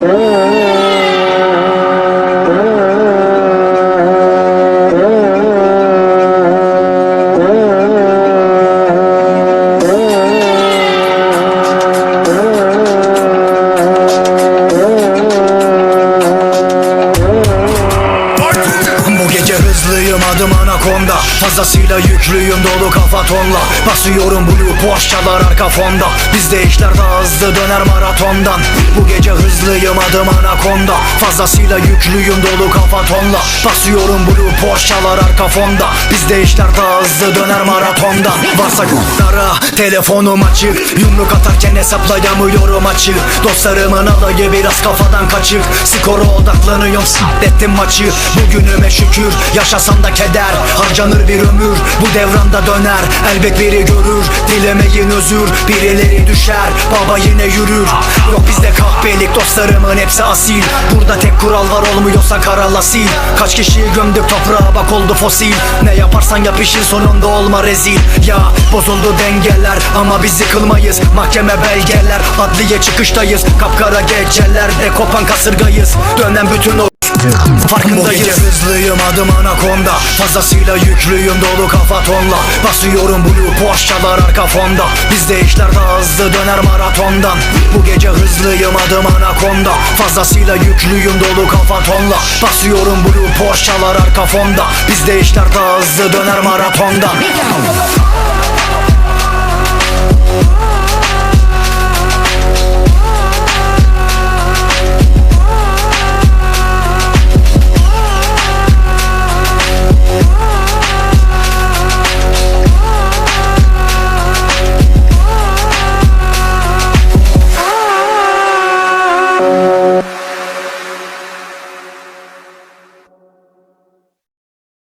Bu hızlıyım adım anakonda Fazlasıyla yüklüyüm dolu kafa tonla. Basıyorum blue Porsche çalar arka fonda. Bizde işler daha hızlı döner maratondan. Bu gece hızlıyım adım anakonda Fazlasıyla yüklüyüm dolu kafa tonla. Basıyorum blue Porsche çalar arka fonda. Bizde işler daha hızlı döner maratondan. Varsa günlara telefonum açık. Yumruk atarken hesaplayamıyorum açık. Dostlarımın alayı biraz kafadan kaçık. Skora odaklanıyorum s**lettim maçı. Bugünüme şükür yaşasam da keder Harcanır bir ömür bu devranda döner Elbet biri görür dilemeyin özür Birileri düşer baba yine yürür. Yok bizde kahpelik dostlarımın hepsi asil Burada tek kural var olmuyorsa karala sil Kaç kişiyi gömdük toprağa bak oldu fosil. Ne yaparsan yap işin sonunda olma rezil. Ya bozuldu dengeler ama biz yıkılmayız Mahkeme belgeler. Adliye çıkıştayız Kapkara gecelerde kopan kasırgayız. Dönen bütün o Bu gece hızlıyım adım anakonda Fazlasıyla yüklüyüm dolu kafa tonla. Basıyorum blue Porsche çalar arka fonda. Bizde işler daha hızlı döner maratondan. Bu gece hızlıyım adım anakonda Fazlasıyla yüklüyüm dolu kafa tonla. Basıyorum blue Porsche çalar arka fonda. Bizde işler daha hızlı döner maratondan